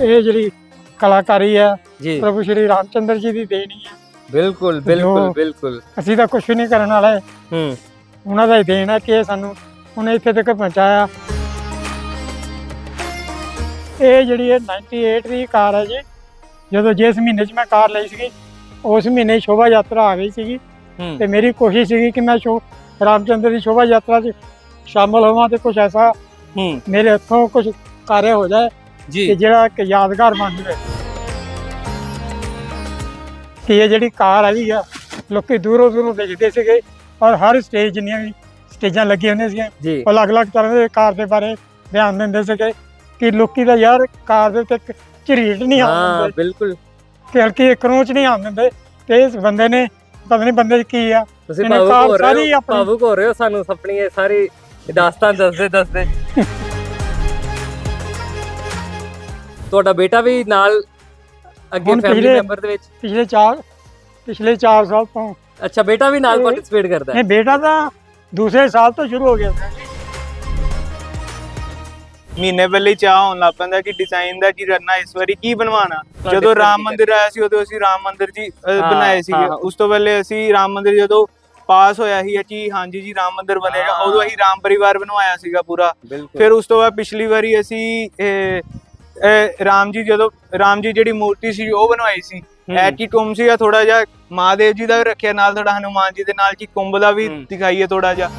ਇਹ ਜਿਹੜੀ ਕਲਾਕਾਰੀ ਹੈ ਜੀ। ਪ੍ਰਭੂ ਸ਼੍ਰੀ ਰਾਮਚੰਦਰ ਜੀ ਦੀ ਦੇਣੀ ਹੈ। ਬਿਲਕੁਲ ਬਿਲਕੁਲ ਬਿਲਕੁਲ। ਅਸੀਂ ਤਾਂ ਕੁਝ ਨਹੀਂ ਕਰਨ ਵਾਲੇ। ਹੂੰ। ਉਹਨਾਂ ਦਾ ਹੀ ਦੇਣ ਹੈ ਕਿ ਇਹ ਸਾਨੂੰ ਉਹਨੇ ਇੱਥੇ ਤੱਕ ਪਹੁੰਚਾਇਆ। ਇਹ ਜਿਹੜੀ ਹੈ 98 ਦੀ ਕਾਰ ਹੈ ਜੀ ਜਦੋਂ ਜਿਸ ਮਹੀਨੇ 'ਚ ਮੈਂ ਕਾਰ ਲਈ ਸੀਗੀ ਉਸ ਮਹੀਨੇ ਸ਼ੋਭਾ ਯਾਤਰਾ ਆ ਗਈ ਸੀਗੀ। ਤੇ ਮੇਰੀ ਕੋਸ਼ਿਸ਼ ਸੀਗੀ ਕਿ ਮੈਂ ਸ਼ੋ ਰਾਮਚੰਦਰ ਦੀ ਸ਼ੋਭਾ ਯਾਤਰਾ 'ਚ ਸ਼ਾਮਲ ਹੋਵਾਂ ਤੇ ਕੁਝ ਐਸਾ ਹੂੰ। ਮੇਰੇ ਹੱਥੋਂ ਕੁਝ ਕਾਰਿਆ ਹੋ ਜਾਏ। ਕਿ ਜੀ ਜਿਹੜਾ ਇੱਕ ਯਾਦਗਾਰ ਬਣ ਜਾਵੇ। ਕਿ ਇਹ ਜਿਹੜੀ ਕਾਰ ਆਈ ਆ ਲੋਕੀ ਦੂਰੋਂ ਦੂਰੋਂ ਦੇਖਦੇ ਸੀਗੇ ਔਰ ਹਰ ਸਟੇਜ ਜਿੰਨੀਆਂ ਵੀ ਸਟੇਜਾਂ ਲੱਗੀਆਂ ਹੁੰਦੀਆਂ ਸੀਗੀਆਂ ਉਹ ਅਲੱਗ-ਅਲੱਗ ਤਰ੍ਹਾਂ ਦੇ ਕਾਰ ਦੇ ਬਾਰੇ ਬਿਆਨ ਦਿੰਦੇ ਸੀਗੇ ਕਿ ਲੋਕੀ ਦਾ ਯਾਰ ਕਾਰ ਦੇ ਉੱਤੇ ਇੱਕ ਝਰੀਟ ਨਹੀਂ ਆਉਣ ਹਾਂ ਬਿਲਕੁਲ। ਕਿ ਹਲਕੀ ਕਰੋਚ ਨਹੀਂ ਆਉਣ ਦਿੰਦੇ। ਤੇ ਇਸ ਬੰਦੇ ਨੇ ਪਤਾ ਨਹੀਂ ਬੰਦੇ 'ਚ ਕੀ ਆ ਤੁਸੀਂ ਭਾਵੁਕ ਹੋ ਰਹੇ ਹੋ ਆਪਣੀ- ਭਾਵੁਕ ਹੋ ਰਹੇ ਹੋ ਸਾਨੂੰ ਆਪਣੀ ਇਹ ਸਾਰੀ ਦਾਸਤਾਨ ਦੱਸਦੇ ਦੱਸਦੇ ਤੁਹਾਡਾ ਬੇਟਾ ਵੀ ਨਾਲ ਅੱਗੇ ਹੁਣ ਫੈਮਿਲੀ ਪਿਛਲੇ- ਮੈਂਬਰ ਦੇ ਵਿੱਚ? ਪਿਛਲੇ 4 ਪਿਛਲੇ 4 ਸਾਲ ਤੋਂ। ਅੱਛਾ ਬੇਟਾ ਵੀ ਨਾਲ ਇਹ- ਪਾਰਟਿਸਿਪੇਟ ਕਰਦਾ ਹੈ? ਇਹ ਬੇਟਾ ਤਾਂ ਦੂਸਰੇ ਸਾਲ ਤੋਂ ਸ਼ੁਰੂ ਹੋ ਗਿਆ। ਸੀ ਮਹੀਨੇ ਪਹਿਲੇ ਹੀ ਚਾਹ ਹੋਣ ਲੱਗ ਪੈਂਦਾ ਕਿ ਡਿਜ਼ਾਈਨ ਦਾ ਕੀ ਕਰਨਾ ਇਸ ਵਾਰੀ ਕੀ ਬਣਵਾਉਣਾ? ਤੁਹਾਡੇ ਜਦੋਂ ਰਾਮ ਕੀ ਮੰਦਿਰ ਆਇਆ ਸੀ ਉਦੋਂ ਅਸੀਂ ਰਾਮ ਮੰਦਿਰ ਜੀ ਅ, ਹਾਂ, ਬਣਾਏ ਹਾਂ। ਉਸ ਤੋਂ ਪਹਿਲੇ ਅਸੀਂ ਰਾਮ ਮੰਦਿਰ ਜਦੋਂ ਪਾਸ ਹੋਇਆ ਸੀ ਕਿ ਹਾਂਜੀ ਜੀ ਰਾਮ ਮੰਦਿਰ ਬਣੇਗਾ। ਹਾਂ। ਉਦੋਂ ਅਸੀਂ ਰਾਮ ਪਰਿਵਾਰ ਬਣਵਾਇਆ ਸੀਗਾ ਪੂਰਾ। ਬਿਲਕੁਲ। ਫਿਰ ਉਸ ਤੋਂ ਬਾਅਦ ਪਿਛਲੀ ਵਾਰੀ ਅਸੀਂ ਇਹ ਰਾਮ ਜੀ ਜਦੋਂ ਰਾਮ ਜੀ ਜਿਹੜੀ ਮੂਰਤੀ ਸੀ ਉਹ ਬਣਵਾਈ ਸੀ ਹੂੰ। ਐਟੀ ਕੁੰਭ ਸੀਗਾ ਥੋੜਾ ਜਿਹਾ ਮਹਾਦੇਵ ਜੀ ਦਾ ਵੀ ਰੱਖਿਆ ਨਾਲ ਥੋੜਾ ਹਨੂਮਾਨ ਜੀ ਦੇ ਨਾਲ ਕਿ ਕੁੰਭ ਦਾ ਵੀ। ਦਿਖਾਈਏ ਥੋੜਾ ਜਿਹਾ।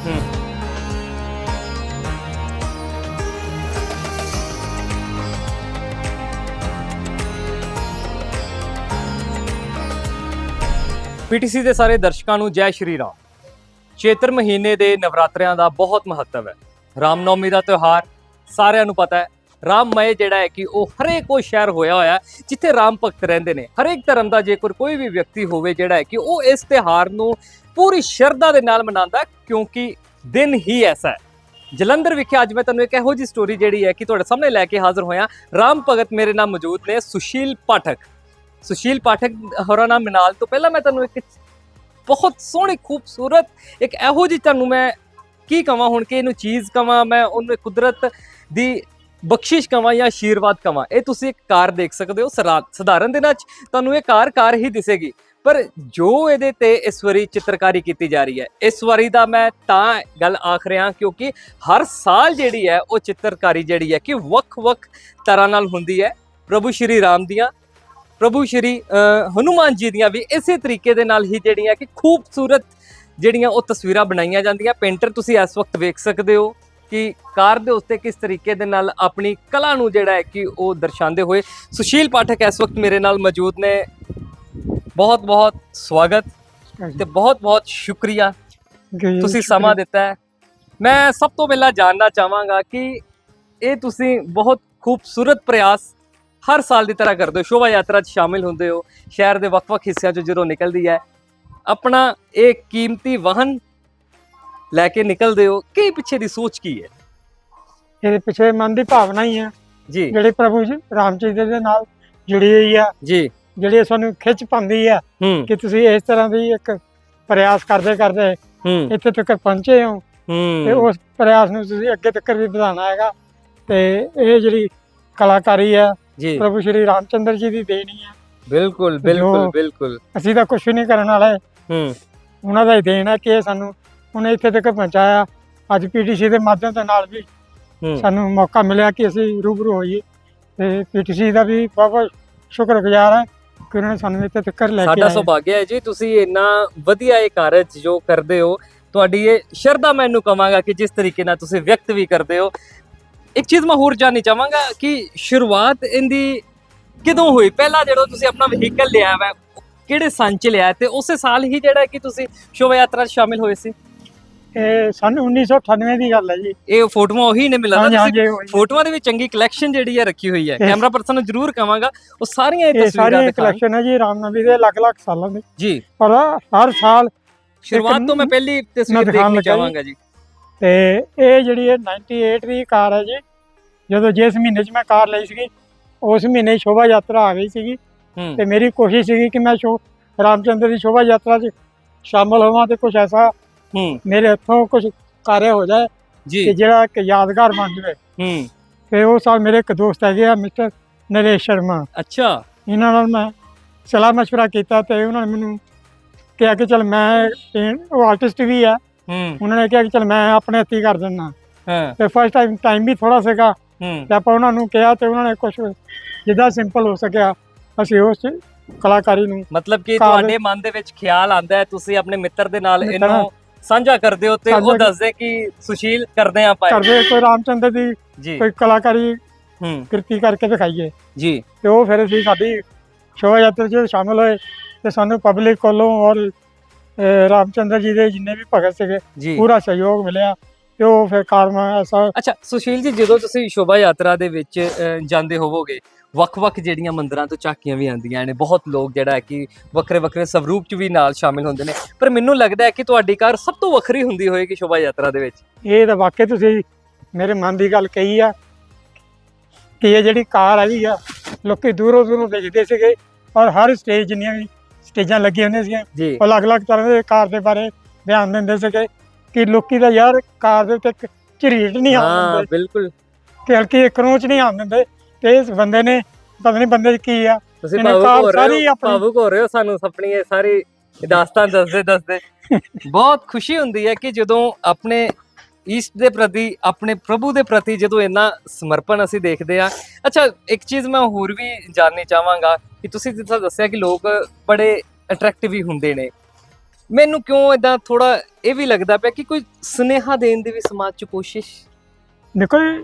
ਪੀਟੀਸੀ ਦੇ ਸਾਰੇ ਦਰਸ਼ਕਾਂ ਨੂੰ ਜੈ ਸ਼੍ਰੀ ਰਾਮ ਚੇਤਰ ਮਹੀਨੇ ਦੇ ਨਵਰਾਤਰਿਆਂ ਦਾ ਬਹੁਤ ਮਹੱਤਵ ਹੈ ਰਾਮਨੌਮੀ ਦਾ ਤਿਉਹਾਰ ਸਾਰਿਆਂ ਨੂੰ ਪਤਾ ਹੈ ਰਾਮਮय ਜਿਹੜਾ ਹੈ ਕਿ ਉਹ ਹਰੇਕ ਉਹ ਸ਼ਹਿਰ ਹੋਇਆ ਹੋਇਆ ਜਿੱਥੇ ਰਾਮ ਭਗਤ ਰਹਿੰਦੇ ਨੇ। ਹਰੇਕ ਧਰਮ ਦਾ ਜੇਕਰ ਕੋਈ ਵੀ ਵਿਅਕਤੀ ਹੋਵੇ ਜਿਹੜਾ ਹੈ ਕਿ ਉਹ ਇਸ ਤਿਉਹਾਰ ਨੂੰ ਪੂਰੀ ਸ਼ਰਧਾ ਦੇ ਨਾਲ ਮਨਾਉਂਦਾ ਕਿਉਂਕਿ ਦਿਨ ਹੀ ਐਸਾ ਹੈ। ਜਲੰਧਰ ਵਿਖੇ ਅੱਜ ਮੈਂ ਤੁਹਾਨੂੰ ਇੱਕ ਇਹੋ ਜਿਹੀ ਸਟੋਰੀ ਜਿਹੜੀ ਹੈ ਕਿ ਤੁਹਾਡੇ ਸਾਹਮਣੇ ਲੈ ਕੇ ਹਾਜ਼ਰ ਹੋਇਆ। ਰਾਮ ਭਗਤ ਮੇਰੇ ਨਾਲ ਮੌਜੂਦ ਨੇ, ਸੁਸ਼ੀਲ ਪਾਠਕ। ਸੁਸ਼ੀਲ ਪਾਠਕ ਹੋਰਾਂ ਨਾਲ ਮਿਨਾਲ ਤੋਂ ਪਹਿਲਾਂ ਮੈਂ ਤੁਹਾਨੂੰ ਇੱਕ ਬਹੁਤ ਸੋਹਣੀ, ਖੂਬਸੂਰਤ, ਇੱਕ ਇਹੋ ਜਿਹੀ ਤੁਹਾਨੂੰ ਮੈਂ ਕੀ ਕਵਾਂ ਹੁਣ ਕਿ ਇਹਨੂੰ ਚੀਜ਼ ਕਵਾਂ, ਮੈਂ ਉਹਨੂੰ ਕੁਦਰਤ ਦੀ ਬਖਸ਼ਿਸ਼ ਕਵਾਂ ਜਾਂ ਆਸ਼ੀਰਵਾਦ ਕਵਾਂ ਇਹ ਤੁਸੀਂ ਇੱਕ ਕਾਰ ਦੇਖ ਸਕਦੇ ਹੋ ਸਰਾ- ਸਧਾਰਨ ਦਿਨਾਂ 'ਚ ਤੁਹਾਨੂੰ ਇਹ ਕਾਰ ਕਾਰ ਹੀ ਦਿਸੇਗੀ। ਪਰ ਜੋ ਇਹਦੇ ਤੇ ਇਸ ਵਾਰੀ ਚਿੱਤਰਕਾਰੀ ਕੀਤੀ ਜਾ ਰਹੀ ਹੈ ਇਸ ਵਾਰੀ ਦਾ ਮੈਂ ਤਾਂ ਗੱਲ ਆਖ ਰਿਹਾ ਕਿਉਂਕਿ ਹਰ ਸਾਲ ਜਿਹੜੀ ਹੈ ਉਹ ਚਿੱਤਰਕਾਰੀ ਜਿਹੜੀ ਹੈ ਕਿ ਵੱਖ-ਵੱਖ ਤਰ੍ਹਾਂ ਨਾਲ ਹੁੰਦੀ ਹੈ। ਪ੍ਰਭੂ ਸ਼੍ਰੀ ਰਾਮ ਦੀਆਂ ਪ੍ਰਭੂ ਸ਼੍ਰੀ ਅ, ਹਨੂਮਾਨ ਜੀ ਦੀਆਂ ਵੀ ਇਸੇ ਤਰੀਕੇ ਦੇ ਨਾਲ ਹੀ ਜਿਹੜੀਆਂ ਕਿ ਖੂਬਸੂਰਤ ਜਿਹੜੀਆਂ ਉਹ ਤਸਵੀਰਾਂ ਬਣਾਈਆਂ ਜਾਂਦੀਆਂ। ਪੇਂਟਰ ਤੁਸੀਂ ਇਸ ਵਕਤ ਵੇਖ ਸਕਦੇ ਹੋ। ਕਿ ਕਾਰ ਦੇ ਉੱਤੇ ਕਿਸ ਤਰੀਕੇ ਦੇ ਨਾਲ ਆਪਣੀ ਕਲਾ ਨੂੰ ਜਿਹੜਾ ਹੈ ਕਿ ਉਹ ਦਰਸਾਉਂਦੇ ਹੋਏ। ਸੁਸ਼ੀਲ ਪਾਠਕ ਇਸ ਵਕਤ ਮੇਰੇ ਨਾਲ ਮੌਜੂਦ ਨੇ। ਬਹੁਤ ਬਹੁਤ ਸਵਾਗਤ ਤੇ ਬਹੁਤ ਬਹੁਤ ਸ਼ੁਕਰੀਆ। ਤੁਸੀਂ ਸਮਾਂ ਦਿੱਤਾ ਹੈ। ਮੈਂ ਸਭ ਤੋਂ ਪਹਿਲਾਂ ਜਾਣਨਾ ਚਾਹਾਂਗਾ ਕਿ ਇਹ ਤੁਸੀਂ ਬਹੁਤ ਖੂਬਸੂਰਤ ਪ੍ਰਯਾਸ ਹਰ ਸਾਲ ਦੀ ਤਰ੍ਹਾਂ ਕਰਦੇ ਹੋ। ਸ਼ੋਭਾ ਯਾਤਰਾ 'ਚ ਸ਼ਾਮਿਲ ਹੁੰਦੇ ਹੋ। ਸ਼ਹਿਰ ਦੇ ਵੱਖ-ਵੱਖ ਹਿੱਸਿਆਂ 'ਚੋਂ ਜਦੋਂ ਨਿਕਲਦੀ ਹੈ। ਆਪਣਾ ਇਹ ਕੀਮਤੀ ਵਾਹਨ ਲੈ ਕੇ ਨਿਕਲਦੇ ਹੋ ਕੀ ਪਿੱਛੇ ਦੀ ਸੋਚ ਕੀ ਹੈ? ਇਹਦੇ ਪਿੱਛੇ ਮਨ ਦੀ ਭਾਵਨਾ ਹੀ ਹੈ। ਜੀ। ਜਿਹੜੀ ਪ੍ਰਭੂ ਜੀ ਰਾਮ ਜੀ ਦੇ ਨਾਲ ਜੁੜੀ ਹੋਈ ਆ। ਜੀ। ਜਿਹੜੀ ਸਾਨੂੰ ਖਿੱਚ ਪਾਉਂਦੀ ਆ ਹੂੰ। ਕਿ ਤੁਸੀਂ ਇਸ ਤਰ੍ਹਾਂ ਦੀ ਇੱਕ ਪ੍ਰਯਾਸ ਕਰਦੇ ਕਰਦੇ ਹੂੰ। ਇੱਥੇ ਤੱਕ ਪਹੁੰਚੇ ਹੋ। ਤੇ ਹੂੰ ਉਸ ਪ੍ਰਯਾਸ ਨੂੰ ਤੁਸੀਂ ਅੱਗੇ ਤੱਕ ਵੀ ਵਧਾਉਣਾ ਹੈਗਾ। ਤੇ ਇਹ ਜਿਹੜੀ ਕਲਾਕਾਰੀ ਜੀ। ਪ੍ਰਭੂ ਸ਼੍ਰੀ ਰਾਮਚੰਦਰ ਜੀ ਦੀ ਦੇਣੀ ਹੈ ਬਿਲਕੁਲ ਬਿਲਕੁਲ ਬਿਲਕੁਲ। ਅਸੀਂ ਤਾਂ ਕੁਝ ਨਹੀਂ ਕਰਨ ਵਾਲੇ। ਹੂੰ। ਉਹਨਾਂ ਦਾ ਹੀ ਦੇਣ ਹੈ ਕਿ ਇਹ ਸਾਨੂੰ ਉਹਨੇ ਇੱਥੇ ਤੱਕ ਪਹੁੰਚਾਇਆ। ਅੱਜ ਪੀਟੀਸੀ ਦੇ ਮਾਧਿਅਮ ਦੇ ਨਾਲ ਵੀ ਸਾਨੂੰ ਮੌਕਾ ਮਿਲਿਆ ਕਿ ਅਸੀਂ ਰੂਬਰੂ ਹੋਈਏ। ਤੇ ਪੀਟੀਸੀ ਦਾ ਵੀ ਬਹੁਤ ਬਹੁਤ ਸ਼ੁਕਰਗੁਜ਼ਾਰ ਹੈ ਕਿ ਉਹਨਾਂ ਨੇ ਸਾਨੂੰ ਇੱਥੇ ਤੱਕ ਲੈ ਕੇ ਸਾਡਾ ਆਏ। ਸੁਭਾਗਿਆ ਹੈ ਜੀ। ਤੁਸੀਂ ਇੰਨਾ ਵਧੀਆ ਇਹ ਕਾਰਜ ਜੋ ਕਰਦੇ ਹੋ ਤੁਹਾਡੀ ਇਹ ਸ਼ਰਧਾ ਮੈਨੂੰ ਕਵਾਂਗਾ ਕਿ ਜਿਸ ਤਰੀਕੇ ਨਾਲ ਤੁਸੀਂ ਵਿਅਕਤ ਵੀ ਕਰਦੇ ਹੋ। ਇੱਕ ਚੀਜ਼ ਮੈਂ ਹੋਰ ਜਾਣਨੀ ਚਾਹਾਂਗਾ ਕਿ ਸ਼ੁਰੂਆਤ ਇਹਦੀ ਕਿਦੋਂ ਹੋਈ? ਪਹਿਲਾਂ ਜਦੋਂ ਤੁਸੀਂ ਆਪਣਾ ਵਹੀਕਲ ਲਿਆ ਵਾ ਕਿਹੜੇ ਸੰਨ ਚ ਲਿਆ ਤੇ ਉਸੇ ਸਾਲ ਹੀ ਜਿਹੜਾ ਕਿ ਤੁਸੀਂ ਸ਼ੋਭਾ ਯਾਤਰਾ 'ਚ ਸ਼ਾਮਿਲ ਹੋਏ ਸੀ? ਇਹ ਸਨ 1998 ਦੀ ਗੱਲ ਹੈ ਜੀ। ਇਹ ਫੋਟੋਆਂ ਉਹੀ ਨੇ ਮਿਲਦਾ ਹਾਂਜੀ ਤੁਸੀਂ ਹਾਂਜੀ ਉਹੀ। ਫੋਟੋਆਂ ਦੇ ਵਿੱਚ ਚੰਗੀ ਕਲੈਕਸ਼ਨ ਜਿਹੜੀ ਹੈ ਰੱਖੀ ਹੋਈ ਹੈ। ਇਹ- ਕੈਮਰਾ ਪਰਸਨ ਨੂੰ ਜ਼ਰੂਰ ਕਵਾਂਗਾ ਉਹ ਸਾਰੀਆਂ ਇਹ ਇਹ ਤਸਵੀਰਾਂ ਸਾਰੀ ਦਿਖਾਣ ਕਲੈਕਸ਼ਨ ਹੈ ਜੀ ਰਾਮਨਵੀ ਦੇ ਅਲੱਗ-ਅਲੱਗ ਸਾਲਾਂ ਦੀ। ਜੀ। ਪਰ ਹਰ ਸਾਲ ਸ਼ੁਰੂਆਤ ਤੋਂ ਮੈਂ ਪਹਿਲੀ ਤਸਵੀਰ ਦਿਖਾਉਣ ਦੇਖਣੀ ਲੱਗਾ ਜੀ। ਚਾਹਾਂਗਾ ਜੀ। ਤੇ ਇਹ ਜਿਹੜੀ ਹੈ 98 ਦੀ ਕਾਰ ਹੈ ਜੀ ਜਦੋਂ ਜਿਸ ਮਹੀਨੇ 'ਚ ਮੈਂ ਕਾਰ ਲਈ ਸੀਗੀ ਉਸ ਮਹੀਨੇ ਹੀ ਸ਼ੋਭਾ ਯਾਤਰਾ ਆ ਗਈ ਸੀਗੀ। ਹੂੰ। ਤੇ ਮੇਰੀ ਕੋਸ਼ਿਸ਼ ਸੀਗੀ ਕਿ ਮੈਂ ਸ਼ੋ ਰਾਮਚੰਦਰ ਦੀ ਸ਼ੋਭਾ ਯਾਤਰਾ 'ਚ ਸ਼ਾਮਲ ਹੋਵਾਂ ਤੇ ਕੁਝ ਐਸਾ ਹੂੰ। ਮੇਰੇ ਹੱਥੋਂ ਕੁਝ ਕਾਰਿਆ ਹੋ ਜਾਏ ਜੀ। ਕਿ ਜਿਹੜਾ ਇੱਕ ਯਾਦਗਾਰ ਬਣ ਜਾਵੇ। ਹੂੰ। ਤੇ ਉਹ ਸਾਲ ਮੇਰੇ ਇੱਕ ਦੋਸਤ ਹੈਗੇ ਆ ਮਿਸਟਰ ਨਰੇਸ਼ ਸ਼ਰਮਾ। ਅੱਛਾ। ਇਹਨਾਂ ਨਾਲ ਮੈਂ ਸਲਾਹ ਮਸ਼ਵਰਾ ਕੀਤਾ ਤੇ ਉਹਨਾਂ ਨੇ ਮੈਨੂੰ ਕਿਹਾ ਕਿ ਚਲ ਮੈਂ ਉਹ ਆਰਟਿਸਟ ਵੀ ਆ। ਹੂੰ। ਉਹਨਾਂ ਨੇ ਕਿਹਾ ਕਿ ਚਲ ਮੈਂ ਆਪਣੇ ਹੱਥੀਂ ਕਰ ਦਿੰਦਾ ਹਾਂ। ਤੇ ਫਸਟ ਟਾਈਮ ਟਾਈਮ ਵੀ ਥੋੜਾ ਸੀਗਾ। ਹੂੰ। ਤੇ ਆਪਾਂ ਉਹਨਾਂ ਨੂੰ ਕਿਹਾ ਤੇ ਉਹਨਾਂ ਨੇ ਕੁਝ ਜਿੱਦਾਂ ਸਿੰਪਲ ਹੋ ਸਕਿਆ ਅਸੀਂ ਉਸ ਕਲਾਕਾਰੀ ਨੂੰ ਮਤਲਬ ਕਿ ਤੁਹਾਡੇ ਮਨ ਦੇ ਵਿੱਚ ਖਿਆਲ ਆਂਦਾ ਹੈ ਤੁਸੀਂ ਆਪਣੇ ਮਿੱਤਰ ਦੇ ਨਾਲ ਇਹਨੂੰ ਸਾਂਝਾ ਕਰਦੇ ਹੋ ਤੇ ਉਹ ਸਾਂਝਾ ਦੱਸਦੇ ਕਿ ਸੁਸ਼ੀਲ ਕਰਦੇ ਆ ਆਪਾਂ ਇਹ। ਕਰਦੇ ਕੋਈ ਰਾਮਚੰਦਰ ਦੀ ਜੀ। ਕੋਈ ਕਲਾਕਾਰੀ ਹੂੰ। ਕਿਰਤੀ ਕਰਕੇ ਦਿਖਾਈਏ। ਜੀ। ਤੇ ਉਹ ਫਿਰ ਅਸੀਂ ਸਾਡੀ ਸ਼ੋਭਾ ਯਾਤਰਾ 'ਚ ਸ਼ਾਮਲ ਹੋਏ ਤੇ ਸਾਨੂੰ ਪਬਲਿਕ ਕੋਲੋਂ ਔਰ ਅਹ, ਰਾਮਚੰਦਰ ਜੀ ਦੇ ਜਿੰਨੇ ਵੀ ਭਗਤ ਸੀਗੇ ਜੀ। ਪੂਰਾ ਸਹਿਯੋਗ ਮਿਲਿਆ ਤੇ ਉਹ ਫਿਰ ਕਾਰਮਾ ਐਸਾ ਅੱਛਾ ਸੁਸ਼ੀਲ ਜੀ ਜਦੋਂ ਤੁਸੀਂ ਸ਼ੋਭਾ ਯਾਤਰਾ ਦੇ ਵਿੱਚ ਜਾਂਦੇ ਹੋਵੋਗੇ ਵੱਖ-ਵੱਖ ਜਿਹੜੀਆਂ ਮੰਦਰਾਂ ਤੋਂ ਝਾਕੀਆਂ ਵੀ ਆਉਂਦੀਆਂ ਨੇ ਬਹੁਤ ਲੋਕ ਜਿਹੜਾ ਹੈ ਕਿ ਵੱਖਰੇ-ਵੱਖਰੇ ਸਵਰੂਪ 'ਚ ਵੀ ਨਾਲ ਸ਼ਾਮਿਲ ਹੁੰਦੇ ਨੇ। ਪਰ ਮੈਨੂੰ ਲੱਗਦਾ ਹੈ ਕਿ ਤੁਹਾਡੀ ਕਾਰ ਸਭ ਤੋਂ ਵੱਖਰੀ ਹੁੰਦੀ ਹੋਏਗੀ ਸ਼ੋਭਾ ਯਾਤਰਾ ਦੇ ਵਿੱਚ। ਇਹ ਤਾਂ ਵਾਕਿਆ ਤੁਸੀਂ ਮੇਰੇ ਮਨ ਦੀ ਗੱਲ ਕਹੀ ਆ ਕਿ ਇਹ ਜਿਹੜੀ ਕਾਰ ਹੈਗੀ ਆ ਲੋਕੀ ਦੂਰੋਂ ਦੂਰੋਂ ਦੇਖਦੇ ਸੀਗੇ ਔਰ ਹਰ ਸਟੇਜ ਜਿੰਨੀਆਂ ਵੀ ਸਟੇਜਾਂ ਲੱਗੀਆਂ ਹੁੰਦੀਆਂ ਸੀਗੀਆਂ ਜੀ। ਉਹ ਅਲੱਗ-ਅਲੱਗ ਤਰ੍ਹਾਂ ਦੇ ਕਾਰ ਦੇ ਬਾਰੇ ਬਿਆਨ ਦਿੰਦੇ ਸੀਗੇ ਕਿ ਲੋਕੀ ਦਾ ਯਾਰ ਕਾਰ ਦੇ ਉੱਤੇ ਇੱਕ ਝਰੀਟ ਨਹੀਂ ਆਉਣ ਹਾਂ ਬਿਲਕੁਲ। ਕਿ ਹਲਕੀ ਇੱਕ ਕਰੋਚ ਨਹੀਂ ਆਉਣ ਦਿੰਦੇ। ਤੇ ਇਸ ਬੰਦੇ ਨੇ ਪਤਾ ਨਹੀਂ ਬੰਦੇ 'ਚ ਕੀ ਆ। ਤੁਸੀਂ ਇਹਨੇ ਭਾਵੁਕ ਕਾਰ ਹੋ ਰਹੇ ਸਾਰੀ ਹੋ ਆਪਣੀ- ਭਾਵੁਕ ਹੋ ਰਹੇ ਹੋ ਸਾਨੂੰ ਆਪਣੀ ਇਹ ਸਾਰੀ ਦਾਸਤਾਨ ਦੱਸਦੇ ਦੱਸਦੇ। ਬਹੁਤ ਖੁਸ਼ੀ ਹੁੰਦੀ ਹੈ ਕਿ ਜਦੋਂ ਆਪਣੇ ਈਸ਼ਟ ਦੇ ਪ੍ਰਤੀ ਆਪਣੇ ਪ੍ਰਭੂ ਦੇ ਪ੍ਰਤੀ ਜਦੋਂ ਇੰਨਾ ਸਮਰਪਣ ਅਸੀਂ ਦੇਖਦੇ ਆ ਅੱਛਾ ਇੱਕ ਚੀਜ਼ ਮੈਂ ਹੋਰ ਵੀ ਜਾਣਨੀ ਚਾਹਾਂਗਾ ਕਿ ਤੁਸੀਂ ਜਿੱਦਾਂ ਦੱਸਿਆ ਕਿ ਲੋਕ ਬੜੇ ਅਟਰੈਕਟਿਵ ਹੀ ਹੁੰਦੇ ਨੇ। ਮੈਨੂੰ ਕਿਉਂ ਇਦਾਂ ਥੋੜਾ ਇਹ ਵੀ ਲੱਗਦਾ ਪਿਆ ਕਿ ਕੋਈ ਸੁਨੇਹਾ ਦੇਣ ਦੀ ਵੀ ਸਮਾਜ 'ਚ ਕੋਸ਼ਿਸ਼ ਦੇਖੋ ਜੀ,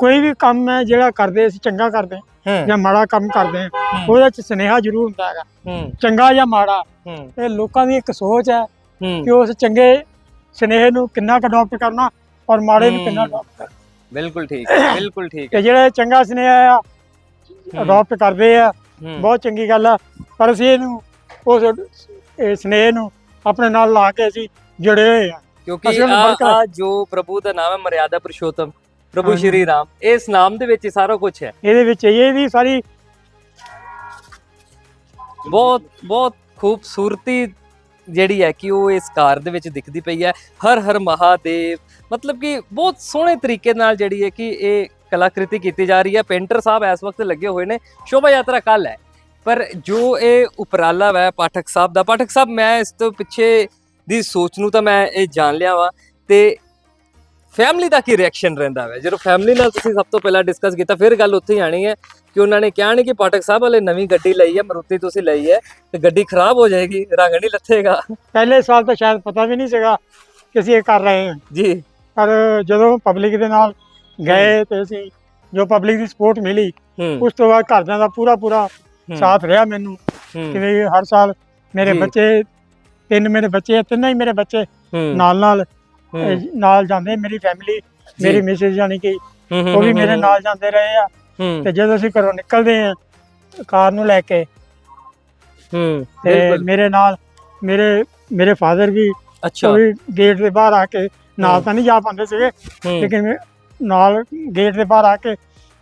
ਕੋਈ ਵੀ ਕੰਮ ਹੈ ਜਿਹੜਾ ਕਰਦੇ ਅਸੀਂ ਚੰਗਾ ਕਰਦੇ ਹਾਂ ਜਾਂ ਮਾੜਾ ਕੰਮ ਕਰਦੇ ਹਾਂ ਉਹਦੇ 'ਚ ਸੁਨੇਹਾ ਜ਼ਰੂਰ ਹੁੰਦਾ ਹੈਗਾ। ਹੂੰ। ਚੰਗਾ ਜਾਂ ਮਾੜਾ ਹੂੰ। ਇਹ ਲੋਕਾਂ ਦੀ ਇੱਕ ਸੋਚ ਹੈ ਹੂੰ। ਕਿ ਉਸ ਚੰਗੇ ਸੁਨੇਹੇ ਨੂੰ ਕਿੰਨਾ ਕੁ ਅਡਾਪਟ ਕਰਨਾ ਔਰ ਮਾੜੇ ਨੂੰ ਕਿੰਨਾ। ਅਡਾਪਟ ਕਰਨਾ। ਬਿਲਕੁਲ ਠੀਕ ਬਿਲਕੁਲ ਠੀਕ। ਹੈ ਤੇ ਜਿਹੜੇ ਚੰਗਾ ਸੁਨੇਹਾ ਆ ਅਡਾਪਟ ਕਰਦੇ ਆ ਹੂੰ। ਬਹੁਤ ਚੰਗੀ ਗੱਲ ਆ। ਪਰ ਅਸੀਂ ਇਹਨੂੰ ਉਸ ਇਹ ਸੁਨੇਹੇ ਨੂੰ ਆਪਣੇ ਨਾਲ ਲਾ ਕੇ ਅਸੀਂ ਜੁੜੇ ਹੋਏ ਆ। ਕਿਉਂਕਿ ਅਸੀਂ ਉਹਨੂੰ ਆ ਬਰਕਰਾਰ- ਆ ਜੋ ਪ੍ਰਭੂ ਦਾ ਨਾਮ ਹੈ ਮਰਿਆਦਾ ਪੁਰਸ਼ੋਤਮ ਪ੍ਰਭੂ। ਸ਼੍ਰੀ ਰਾਮ ਇਸ ਨਾਮ ਦੇ ਵਿੱਚ ਹੀ ਸਾਰਾ ਕੁਝ ਹੈ। ਇਹਦੇ ਵਿੱਚ ਇਹ ਵੀ ਸਾਰੀ ਬਹੁਤ ਬਹੁਤ ਖੂਬਸੂਰਤੀ ਜਿਹੜੀ ਹੈ ਕਿ ਉਹ ਇਸ ਕਾਰ ਦੇ ਵਿੱਚ ਦਿਖਦੀ ਪਈ ਹੈ। ਹਰ ਹਰ ਮਹਾਦੇਵ ਮਤਲਬ ਕਿ ਬਹੁਤ ਸੋਹਣੇ ਤਰੀਕੇ ਨਾਲ ਜਿਹੜੀ ਹੈ ਕਿ ਇਹ ਕਲਾਕ੍ਰਿਤੀ ਕੀਤੀ ਜਾ ਰਹੀ ਹੈ। ਪੇਂਟਰ ਸਾਹਿਬ ਇਸ ਵਕਤ ਲੱਗੇ ਹੋਏ ਨੇ। ਸ਼ੋਭਾ ਯਾਤਰਾ ਕੱਲ ਹੈ। ਪਰ ਜੋ ਇਹ ਉਪਰਾਲਾ ਹੈ ਪਾਠਕ ਸਾਹਿਬ ਦਾ ਪਾਠਕ ਸਾਹਿਬ ਮੈਂ ਇਸ ਤੋਂ ਪਿੱਛੇ ਦੀ ਸੋਚ ਨੂੰ ਤਾਂ ਮੈਂ ਇਹ ਜਾਣ ਲਿਆ ਵਾਂ ਤੇ ਫੈਮਿਲੀ ਦਾ ਕੀ ਰਿਐਕਸ਼ਨ ਰਹਿੰਦਾ ਹੈ ਜਦੋਂ ਫੈਮਿਲੀ ਨਾਲ ਤੁਸੀਂ ਸਭ ਤੋਂ ਪਹਿਲਾਂ ਡਿਸਕਸ ਕੀਤਾ ਫਿਰ ਗੱਲ ਉੱਥੇ ਆਣੀ ਹੈ ਕਿ ਉਹਨਾਂ ਨੇ ਕਿਹਾ ਨਹੀਂ ਕਿ ਪਾਠਕ ਸਾਹਿਬ ਵਾਲੇ ਨਵੀਂ ਗੱਡੀ ਲਈ ਹੈ ਮਰੂਤੀ ਤੁਸੀਂ ਲਈ ਹੈ ਤੇ ਗੱਡੀ ਖਰਾਬ ਹੋ ਜਾਏਗੀ ਰੰਗ ਨਹੀਂ ਲੱਥੇਗਾ। ਪਹਿਲੇ ਸਾਲ ਤਾਂ ਸ਼ਾਇਦ ਪਤਾ ਵੀ ਨਹੀਂ ਸੀਗਾ ਕਿ ਅਸੀਂ ਇਹ ਕਰ ਰਹੇ ਹਾਂ। ਜੀ। ਪਰ ਜਦੋਂ ਪਬਲਿਕ ਦੇ ਨਾਲ ਗਏ ਤੇ ਅਸੀਂ ਜੋ ਪਬਲਿਕ ਦੀ ਸਪੋਰਟ ਮਿਲੀ ਉਸ ਤੋਂ ਬਾਅਦ ਘਰਦਿਆਂ ਦਾ ਪੂਰਾ ਪੂਰਾ ਸਾਥ ਰਿਹਾ ਮੈਨੂੰ ਕਿ ਹਰ ਸਾਲ ਮੇਰੇ। ਬੱਚੇ ਤਿੰਨ ਮੇਰੇ ਬੱਚੇ ਤਿੰਨੇ ਹੀ ਮੇਰੇ ਬੱਚੇ ਨਾਲ ਨਾਲ ਅਹ, ਨਾਲ ਜਾਂਦੇ ਮੇਰੀ ਫੈਮਿਲੀ ਮੇਰੀ ਮਿਸਿਸ ਜਾਨੀ ਕਿ ਹੂੰ, ਹੂੰ, ਉਹ ਵੀ ਹੂੰ, ਮੇਰੇ ਨਾਲ ਜਾਂਦੇ ਰਹੇ ਆ। ਹੂੰ, ਤੇ ਜਦੋਂ ਅਸੀਂ ਘਰੋਂ ਨਿਕਲਦੇ ਆ ਕਾਰ ਨੂੰ ਲੈ ਕੇ ਹੂੰ, ਤੇ ਬਿਲਕੁਲ, ਮੇਰੇ ਨਾਲ ਮੇਰੇ ਮੇਰੇ ਫਾਦਰ ਵੀ ਅੱਛਾ। ਉਹ ਵੀ ਗੇਟ ਦੇ ਬਾਹਰ ਆ ਕੇ ਨਾਲ। ਤਾਂ ਨਹੀਂ ਜਾ ਪਾਉਂਦੇ ਸੀਗੇ ਹੂੰ, ਲੇਕਿਨ ਮੈਂ ਨਾਲ ਗੇਟ ਦੇ ਬਾਹਰ ਆ ਕੇ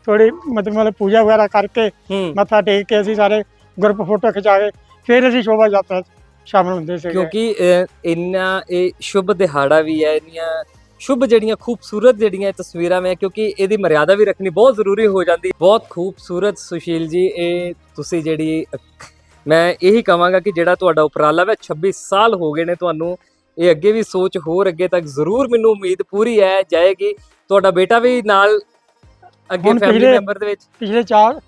ਥੋੜੀ ਮਤਲਬ ਮਤਲਬ ਪੂਜਾ ਵਗੈਰਾ ਕਰਕੇ ਹੂੰ, ਮੱਥਾ ਟੇਕ ਕੇ ਅਸੀਂ ਸਾਰੇ ਗਰੁੱਪ ਫੋਟੋ ਖਿਚਾ ਕੇ ਫਿਰ ਅਸੀਂ ਸ਼ੋਭਾ ਯਾਤਰਾ ਸ਼ਾਮਲ ਹੁੰਦੇ ਸੀਗੇ। ਕਿਉਂਕਿ ਅਹ, ਇੰਨਾ ਇਹ ਸ਼ੁਭ ਦਿਹਾੜਾ ਵੀ ਹੈ ਇੰਨੀਆਂ ਸ਼ੁਭ ਜਿਹੜੀਆਂ ਖੂਬਸੂਰਤ ਜਿਹੜੀਆਂ ਇਹ ਤਸਵੀਰਾਂ ਨੇ ਕਿਉਂਕਿ ਇਹਦੀ ਮਰਿਆਦਾ ਵੀ ਰੱਖਣੀ ਬਹੁਤ ਜ਼ਰੂਰੀ ਹੋ ਜਾਂਦੀ। ਬਹੁਤ ਖੂਬਸੂਰਤ ਸੁਸ਼ੀਲ ਜੀ ਇਹ ਤੁਸੀਂ ਜਿਹੜੀ ਮੈਂ ਇਹੀ ਕਹਾਂਗਾ ਕਿ ਜਿਹੜਾ ਤੁਹਾਡਾ ਉਪਰਾਲਾ ਹੈ 26 ਸਾਲ ਹੋ ਗਏ ਨੇ ਤੁਹਾਨੂੰ ਇਹ ਅੱਗੇ ਵੀ ਸੋਚ ਹੋਰ ਅੱਗੇ ਤੱਕ ਜ਼ਰੂਰ ਮੈਨੂੰ ਉਮੀਦ ਪੂਰੀ ਹੈ ਜਾਏਗੀ। ਤੁਹਾਡਾ ਬੇਟਾ ਵੀ ਨਾਲ ਅੱਗੇ ਹੁਣ ਫੈਮਿਲੀ ਪਿਛਲੇ- ਮੈਂਬਰ ਦੇ ਵਿੱਚ। ਪਿਛਲੇ 4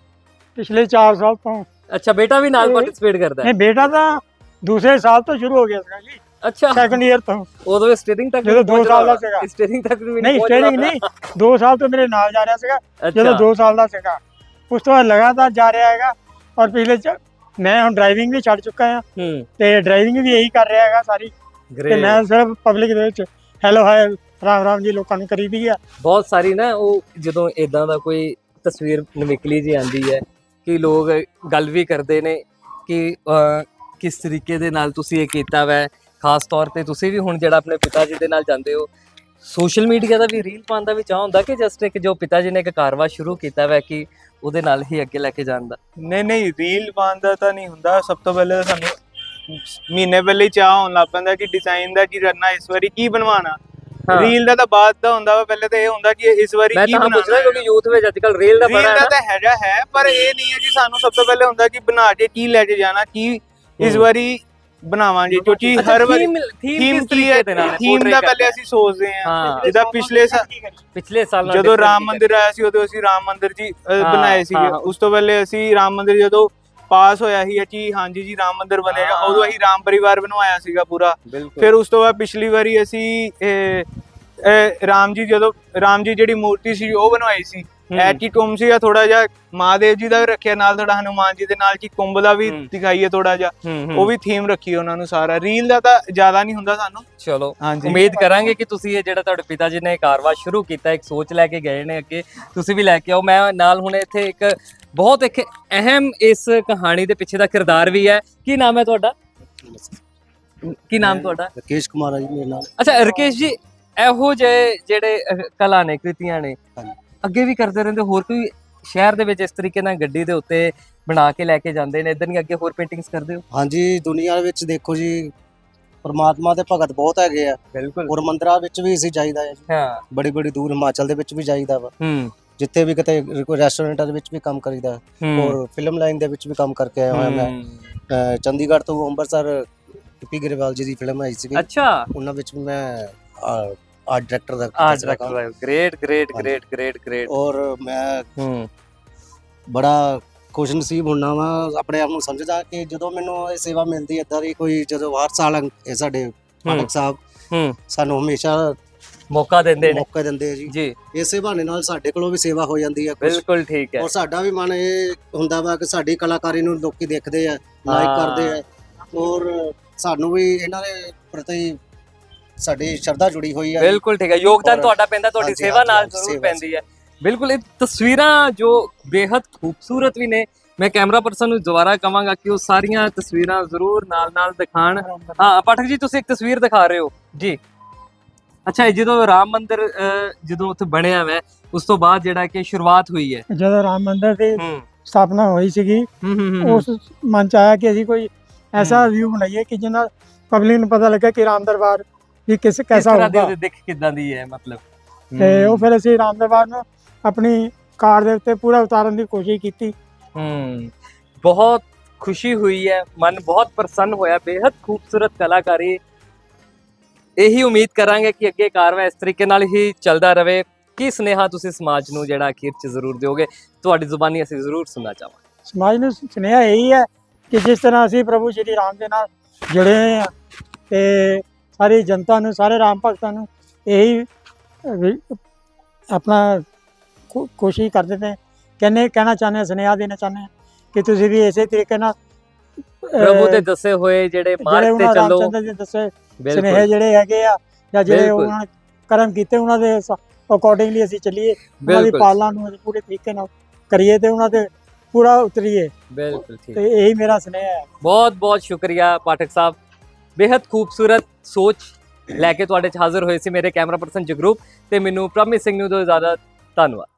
ਪਿਛਲੇ 4 ਸਾਲ ਤੋਂ। ਅੱਛਾ ਬੇਟਾ ਵੀ ਨਾਲ ਇਹ- ਪਾਰਟਿਸਿਪੇਟ ਕਰਦਾ ਹੈ? ਨਹੀਂ ਬੇਟਾ ਤਾਂ ਦੂਸਰੇ ਸਾਲ ਤੋਂ ਸ਼ੁਰੂ ਹੋ ਗਿਆ ਸੀਗਾ ਜੀ। ਅੱਛਾ। ਸੈਕੰਡ ਇਅਰ ਤੋਂ। ਉਦੋਂ ਸਟੇਰਿੰਗ ਤੱਕ ਜਦੋਂ ਦੋ ਸਾਲ ਦਾ ਸੀਗਾ। ਸਟੇਰਿੰਗ ਤੱਕ ਵੀ ਨਹੀਂ ਸਟੇਰਿੰਗ ਨਹੀਂ। 2 ਸਾਲ ਤੋਂ ਮੇਰੇ ਨਾਲ ਜਾ ਰਿਹਾ ਸੀਗਾ। ਜਦੋਂ 2 ਸਾਲ ਦਾ ਸੀਗਾ। ਉਸ ਤੋਂ ਬਾਅਦ ਲਗਾਤਾਰ ਜਾ ਰਿਹਾ ਹੈਗਾ। ਔਰ ਪਿਛਲੇ ਚ- ਮੈਂ ਹੁਣ ਡਰਾਈਵਿੰਗ ਵੀ ਛੱਡ ਚੁੱਕਾ ਹਾਂ। ਤੇ ਡਰਾਈਵਿੰਗ ਵੀ ਇਹੀ ਕਰ ਰਿਹਾ ਹੈਗਾ ਸਾਰੀ। ਤੇ ਮੈਂ ਸਿਰਫ ਪਬਲਿਕ ਦੇ ਵਿੱਚ ਹੈਲੋ ਹਾਏ ਰਾਮ ਰਾਮ ਜੀ ਲੋਕਾਂ ਨੂੰ ਕਰੀਦੀ ਆ। ਬਹੁਤ ਸਾਰੀ ਨਾ ਉਹ ਜਦੋਂ ਇਦਾਂ ਦਾ ਕੋਈ ਤਸਵੀਰ ਨਿਕਲੀ ਜੀ ਆਂਦੀ ਹੈ ਕਿ ਲੋਕ ਗੱਲ ਵੀ ਕਰਦੇ ਨੇ ਕਿ ਕਿਸ ਤਰੀਕੇ ਦੇ ਨਾਲ ਤੁਸੀਂ ਇਹ ਕੀਤਾ ਵੈ? ਖਾਸ ਤੌਰ ਤੇ ਤੁਸੀਂ ਵੀ ਹੁਣ ਜਿਹੜਾ ਆਪਣੇ ਪਿਤਾ ਜੀ ਦੇ ਨਾਲ ਜਾਂਦੇ ਹੋ ਸੋਸ਼ਲ ਮੀਡੀਆ ਦਾ ਵੀ ਰੀਲ ਪਾਉਣ ਦਾ ਵੀ ਚਾਹ ਹੁੰਦਾ ਕਿ ਜਸਟ ਇੱਕ ਜੋ ਪਿਤਾ ਜੀ ਨੇ ਇੱਕ ਕਾਰਵਾ ਸ਼ੁਰੂ ਕੀਤਾ ਵੈ ਕਿ ਉਹਦੇ ਨਾਲ ਹੀ ਅੱਗੇ ਲੈ ਕੇ ਜਾਣ ਦਾ? ਨਹੀਂ ਨਹੀਂ ਰੀਲ ਪਾਉਣ ਦਾ ਤਾਂ ਨਹੀਂ ਹੁੰਦਾ। ਸਭ ਤੋਂ ਪਹਿਲੇ ਤਾਂ ਸਾਨੂੰ ਮਹੀਨੇ ਪਹਿਲੇ ਹੀ ਚਾਹ ਹੋਣ ਲੱਗ ਪੈਂਦਾ ਕਿ ਡਿਜ਼ਾਈਨ ਦਾ ਕੀ ਕਰਨਾ ਇਸ ਵਾਰੀ ਕੀ ਬਣਵਾਉਣਾ। ਹਾਂ। ਰੀਲ ਦਾ ਤਾਂ ਬਾਅਦ ਦਾ ਹੁੰਦਾ ਵਾ। ਪਹਿਲੇ ਤਾਂ ਇਹ ਹੁੰਦਾ ਕਿ ਇਸ ਵਾਰੀ ਮੈਂ ਕੀ ਤਾਂ ਬਣਾਉਣਾ। ਪੁੱਛਦਾ ਕਿਉਂਕਿ ਯੂਥ ਵਿੱਚ ਅੱਜਕੱਲ ਰੇਲ ਦਾ ਰੀਲ ਬੜਾ ਹੈ ਦਾ ਤਾਂ ਹੈਗਾ ਹੈ ਪਰ ਇਹ ਨਹੀਂ ਹੈ ਜੀ ਸਾਨੂੰ ਸਭ ਤੋਂ ਪਹਿਲੇ ਹੁੰਦਾ ਕਿ ਬਣਾ ਕੇ ਕੀ ਲੈ ਕੇ ਜਾਣਾ ਕੀ ਇਸ। ਵਾਰੀ ਬਣਾਵਾਂਗੇ ਕਿਉਂਕਿ ਹਰ ਵਾਰੀ ਥੀਮ ਕੀ ਹੈ? ਥੀਮ ਦਾ ਪਹਿਲੇ ਅਸੀਂ ਸੋਚਦੇ ਹਾਂ। ਜਿੱਦਾਂ ਪਿਛਲੇ ਸਾਲ ਪਿਛਲੇ ਸਾਲ ਜਦੋਂ ਰਾਮ ਮੰਦਿਰ ਆਇਆ ਸੀ ਉਦੋਂ ਅਸੀਂ ਰਾਮ ਮੰਦਿਰ ਜੀ ਬਣਾਏ ਹਾਂ। ਉਸ ਤੋਂ ਪਹਿਲੇ ਅਸੀਂ ਰਾਮ ਮੰਦਿਰ ਜਦੋਂ ਪਾਸ ਹੋਇਆ ਸੀ ਕਿ ਹਾਂਜੀ ਜੀ ਰਾਮ ਮੰਦਿਰ ਬਣੇਗਾ। ਉਦੋਂ ਅਸੀਂ ਰਾਮ ਪਰਿਵਾਰ ਬਣਵਾਇਆ ਸੀਗਾ ਪੂਰਾ। ਫਿਰ ਉਸ ਤੋਂ ਬਾਅਦ ਪਿਛਲੀ ਵਾਰੀ ਅਸੀਂ ਇਹ, ਇਹ ਰਾਮ ਜੀ ਜਦੋਂ ਰਾਮ ਜੀ ਜਿਹੜੀ ਮੂਰਤੀ ਸੀ ਉਹ ਬਣਵਾਈ ਸੀ। ਹੂੰ। ਐਟੀ ਕੁੰਭ ਸੀਗਾ ਥੋੜਾ ਜਿਹਾ ਮਹਾਦੇਵ ਜੀ ਦਾ ਵੀ ਰੱਖਿਆ ਨਾਲ ਥੋੜਾ ਹਨੂਮਾਨ ਜੀ ਦੇ ਨਾਲ ਕਿ ਕੁੰਭ ਦਾ ਵੀ ਹੂੰ। ਦਿਖਾਈਏ ਥੋੜਾ ਜਿਹਾ। ਉਹ ਵੀ ਥੀਮ ਰੱਖੀ ਉਹਨਾਂ ਨੂੰ ਸਾਰਾ। ਰੀਲ ਦਾ ਤਾਂ ਜ਼ਿਆਦਾ ਨਹੀਂ ਹੁੰਦਾ ਸਾਨੂੰ। ਚਲੋ ਉਮੀਦ ਕਰਾਂਗੇ ਕਿ ਤੁਸੀਂ ਇਹ ਜਿਹੜਾ ਤੁਹਾਡੇ ਪਿਤਾ ਜੀ ਨੇ ਕਾਰਵਾ ਸ਼ੁਰੂ ਕੀਤਾ ਇੱਕ ਸੋਚ ਲੈ ਕੇ ਗਏ ਨੇ ਅੱਗੇ। ਤੁਸੀਂ ਵੀ ਲੈ ਕੇ ਆਓ। ਮੈਂ ਨਾਲ ਹੁਣ ਇੱਥੇ ਇੱਕ ਬਹੁਤ ਇੱਕ ਅਹਿਮ ਇਸ ਕਹਾਣੀ ਦੇ ਪਿੱਛੇ ਦਾ ਕਿਰਦਾਰ ਵੀ ਹੈ। ਕੀ ਨਾਮ ਹੈ ਤੁਹਾਡਾ? ਕੀ ਨਾਮ ਤੁਹਾਡਾ? ਰਕੇਸ਼ ਕੁਮਾਰ ਜੀ ਮੇਰਾ ਨਾਮ ਅੱਛਾ ਰਕੇਸ਼ ਜੀ ਇਹੋ ਜਿਹੇ ਜਿਹੜੇ ਕਲਾ ਨੇ ਕ੍ਰਿਤੀਆਂ ਨੇ। ਅੱਗੇ ਵੀ ਕਰਦੇ ਰਹਿੰਦੇ ਹੋਰ ਕੋਈ ਸ਼ਹਿਰ ਦੇ ਵਿੱਚ ਇਸ ਤਰੀਕੇ ਨਾਲ ਗੱਡੀ ਦੇ ਉੱਤੇ ਬਣਾ ਕੇ ਲੈ ਕੇ ਜਾਂਦੇ ਨੇ ਇਦਾਂ ਨਹੀਂ ਅੱਗੇ ਹੋਰ ਪੇਂਟਿੰਗਸ ਕਰਦੇ ਹੋ? ਹਾਂਜੀ ਦੁਨੀਆ ਵਿੱਚ ਦੇਖੋ ਜੀ ਪਰਮਾਤਮਾ ਦੇ ਭਗਤ ਬਹੁਤ ਹੈਗੇ ਆ। ਬਿਲਕੁਲ। ਔਰ ਮੰਦਰਾਂ ਵਿੱਚ ਵੀ ਅਸੀਂ ਜਾਈਦਾ ਹੈ ਜੀ। ਹਾਂ। ਬੜੀ ਬੜੀ ਦੂਰ ਹਿਮਾਚਲ ਦੇ ਵਿੱਚ ਵੀ ਜਾਈਦਾ ਵਾ। ਹੂੰ। ਜਿੱਥੇ ਵੀ ਕਿਤੇ ਕੋਈ ਰੈਸਟੋਰੈਂਟਾਂ ਦੇ ਵਿੱਚ ਵੀ ਕੰਮ ਕਰੀਦਾ। ਔਰ ਫਿਲਮ ਲਾਈਨ ਦੇ ਵਿੱਚ ਵੀ ਕੰਮ ਕਰਕੇ ਆਇਆ ਹੋਇਆ ਮੈਂ। ਚੰਡੀਗੜ੍ਹ ਤੋਂ ਅੰਮ੍ਰਿਤਸਰ ਪੀ ਗਰੇਵਾਲ ਜੀ ਦੀ ਫਿਲਮ ਆਈ ਸੀਗੀ। ਅੱਛਾ। ਉਹਨਾਂ ਵਿੱਚ ਵੀ ਮੈਂ ਆਰਟ ਡਾਇਰੈਕਟਰ ਦਾ ਕੀਤਾ ਆਰਟ ਸੀਗਾ ਕੰਮ। ਡਾਇਰੈਕਟਰ ਗ੍ਰੇਟ ਗ੍ਰੇਟ ਹਾਂਜੀ। ਗ੍ਰੇਟ ਗ੍ਰੇਟ ਗ੍ਰੇਟ ਔਰ ਮੈਂ ਹੂੰ। ਬੜਾ ਖੁਸ਼ ਨਸੀਬ ਹੁੰਨਾ ਵਾ ਆਪਣੇ ਆਪ ਨੂੰ ਸਮਝਦਾ ਕਿ ਜਦੋਂ ਮੈਨੂੰ ਇਹ ਸੇਵਾ ਮਿਲਦੀ ਹੈ ਇਦਾਂ ਦੀ ਕੋਈ ਜਦੋਂ ਹਰ ਸਾਲ ਇਹ ਸਾਡੇ ਪਾਠਕ ਸਾਹਿਬ ਹੂੰ। ਸਾਨੂੰ ਹਮੇਸ਼ਾ ਮੌਕਾ ਦਿੰਦੇ ਨੇ। ਮੌਕਾ ਦਿੰਦੇ ਆ ਜੀ। ਜੀ। ਇਸੇ ਬਹਾਨੇ ਨਾਲ ਸਾਡੇ ਕੋਲੋਂ ਵੀ ਸੇਵਾ ਹੋ ਜਾਂਦੀ ਹੈ ਬਿਲਕੁਲ ਠੀਕ ਹੈ। ਔਰ ਸਾਡਾ ਵੀ ਮਨ ਇਹ ਹੁੰਦਾ ਵਾ ਕਿ ਸਾਡੀ ਕਲਾਕਾਰੀ ਨੂੰ ਲੋਕੀ ਦੇਖਦੇ ਆ ਲਾਈਕ ਹਾਂ। ਕਰਦੇ ਆ। ਔਰ ਸਾਨੂੰ ਵੀ ਇਹਨਾਂ ਦੇ ਪ੍ਰਤੀ ਸਾਡੀ ਸ਼ਰਧਾ ਜੁੜੀ ਹੋਈ ਹੈ ਬਿਲਕੁਲ ਠੀਕ ਹੈ ਯੋਗਦਾਨ ਤੁਹਾਡਾ ਪੈਂਦਾ ਤੁਹਾਡੀ ਹਾਂਜੀ, ਸੇਵਾ ਹਾਂਜੀ, ਨਾਲ ਹਾਂਜੀ, ਜ਼ਰੂਰ ਸੇਵਾ, ਪੈਂਦੀ ਹੈ। ਬਿਲਕੁਲ ਇਹ ਤਸਵੀਰਾਂ ਜੋ ਬੇहद ਖੂਬਸੂਰਤ ਵੀ ਨੇ ਮੈਂ ਕੈਮਰਾ ਪਰਸਨ ਨੂੰ ਦੁਬਾਰਾ ਕਵਾਂਗਾ ਕਿ ਉਹ ਸਾਰੀਆਂ ਤਸਵੀਰਾਂ ਜ਼ਰੂਰ ਨਾਲ-ਨਾਲ ਦਿਖਾਣ। ਹਾਂ ਪਾਠਕ ਜੀ ਤੁਸੀਂ ਇੱਕ ਤਸਵੀਰ ਦਿਖਾ ਰਹੇ ਹੋ। ਜੀ। ਅੱਛਾ ਇਹ ਜਦੋਂ ਰਾਮ ਮੰਦਿਰ ਅਹ, ਜਦੋਂ ਉੱਥੇ ਬਣਿਆ ਵੈ ਉਸ ਤੋਂ ਬਾਅਦ ਜਿਹੜਾ ਕਿ ਸ਼ੁਰੂਆਤ ਹੋਈ ਹੈ। ਜਦੋਂ ਰਾਮ ਮੰਦਿਰ ਦੀ ਹੂੰ। ਸਥਾਪਨਾ ਹੋਈ ਸੀਗੀ ਉਸ ਮਨ ਚ ਆਇਆ ਕਿ ਅਸੀਂ ਕੋਈ ਐਸਾ ਵਿਊ ਬਣਾਈਏ ਕਿ ਜਿਹਨਾਂ ਪਬਲਿਕ ਨੂੰ ਪਤਾ ਲੱਗੇ ਕਿ ਰਾਮ ਦਰਬਾਰ ਵੀ ਕਿਸ ਕਿਸ ਕੈਸਾ ਤਰ੍ਹਾਂ ਦੀ ਹੋਊਗਾ। ਉਹਦੀ ਦਿੱਖ ਕਿਦਾਂ ਦੀ ਹੈ ਮਤਲਬ? ਤੇ ਉਹ ਫਿਰ ਅਸੀਂ ਰਾਮ ਦਰਬਾਰ ਨੂੰ ਆਪਣੀ ਕਾਰ ਦੇ ਉੱਤੇ ਪੂਰਾ ਉਤਾਰਨ ਦੀ ਕੋਸ਼ਿਸ਼ ਕੀਤੀ। ਹੂੰ। ਬਹੁਤ ਖੁਸ਼ੀ ਹੋਈ ਹੈ ਮਨ ਬਹੁਤ ਪ੍ਰਸੰਨ ਹੋਇਆ ਬੇहद ਖੂਬਸੂਰਤ ਕਲਾਕਾਰੀ। ਇਹੀ ਉਮੀਦ ਕਰਾਂਗੇ ਕਿ ਅੱਗੇ ਕਾਰਵਾ ਇਸ ਤਰੀਕੇ ਨਾਲ ਹੀ ਚੱਲਦਾ ਰਵੇ ਕੀ ਸੁਨੇਹਾ ਤੁਸੀਂ ਸਮਾਜ ਨੂੰ ਜਿਹੜਾ ਅਖੀਰ ਚ ਜ਼ਰੂਰ ਦਿਓਗੇ? ਤੁਹਾਡੀ ਜ਼ੁਬਾਨੀ ਅਸੀਂ ਜ਼ਰੂਰ ਸੁਣਨਾ ਚਾਹਾਂਗੇ। ਸਮਾਜ ਨੂੰ ਸੁਨੇਹਾ ਇਹੀ ਹੈ ਕਿ ਜਿਸ ਤਰ੍ਹਾਂ ਅਸੀਂ ਪ੍ਰਭੂ ਸ਼੍ਰੀ ਰਾਮ ਦੇ ਨਾਲ ਜੁੜੇ ਹੋਏ ਹਾਂ ਤੇ ਸਾਰੀ ਜਨਤਾ ਨੂੰ ਸਾਰੇ ਰਾਮ ਭਗਤਾਂ ਨੂੰ ਇਹੀ ਆਪਣਾ ਕੋਸ਼ਿਸ਼ ਕਰਦੇ ਨੇ। ਕਹਿੰਦੇ ਕਹਿਣਾ ਚਾਹੁੰਦੇ ਸੁਨੇਹਾ ਦੇਣਾ ਚਾਹੁੰਦੇ ਕਿ ਤੁਸੀਂ ਵੀ ਇਸੇ ਤਰੀਕੇ ਨਾਲ ਪ੍ਰਭੂ ਦੇ ਦੱਸੇ ਹੋਏ ਜਿਹੜੇ ਜਿਹੜੇ ਮਾਰਗ ਤੇ ਚੱਲੋ। ਰਾਮਚੰਦਰ ਜੀ ਦੱਸੇ ਸੁਨੇਹੇ ਜਿਹੜੇ ਹੈਗੇ ਆ ਜਾਂ ਜਿਹੜੇ। ਉਹਨਾਂ ਨੇ ਕਰਮ ਕੀਤੇ ਉਹਨਾਂ ਦੇ ਅਕੋਰਡਿੰਗਲੀ ਅਸੀਂ ਚੱਲੀਏ। ਉਹਨਾਂ ਦੀ ਪਾਲਣਾ ਨੂੰ ਪੂਰੇ ਤਰੀਕੇ ਨਾਲ ਕਰੀਏ ਤੇ ਉਹਨਾਂ ਤੇ ਪੂਰਾ ਉਤਰੀਏ। ਬਿਲਕੁਲ ਠੀਕ। ਤੇ ਇਹੀ ਮੇਰਾ ਸੁਨੇਹਾ ਹੈ। ਬਹੁਤ ਬਹੁਤ ਸ਼ੁਕਰੀਆ ਪਾਠਕ ਸਾਹਿਬ। ਬੇहद ਖੂਬਸੂਰਤ ਸੋਚ ਲੈ ਕੇ ਤੁਹਾਡੇ ਚ ਹਾਜ਼ਰ ਹੋਏ ਸੀ ਮੇਰੇ ਕੈਮਰਾ ਪਰਸਨ ਜਗਰੂਪ ਤੇ ਮੈਨੂੰ ਪ੍ਰਮਿਸ ਸਿੰਘ ਨੂੰ ਤੋਂ ਜ਼ਿਆਦਾ ਧੰਨਵਾਦ।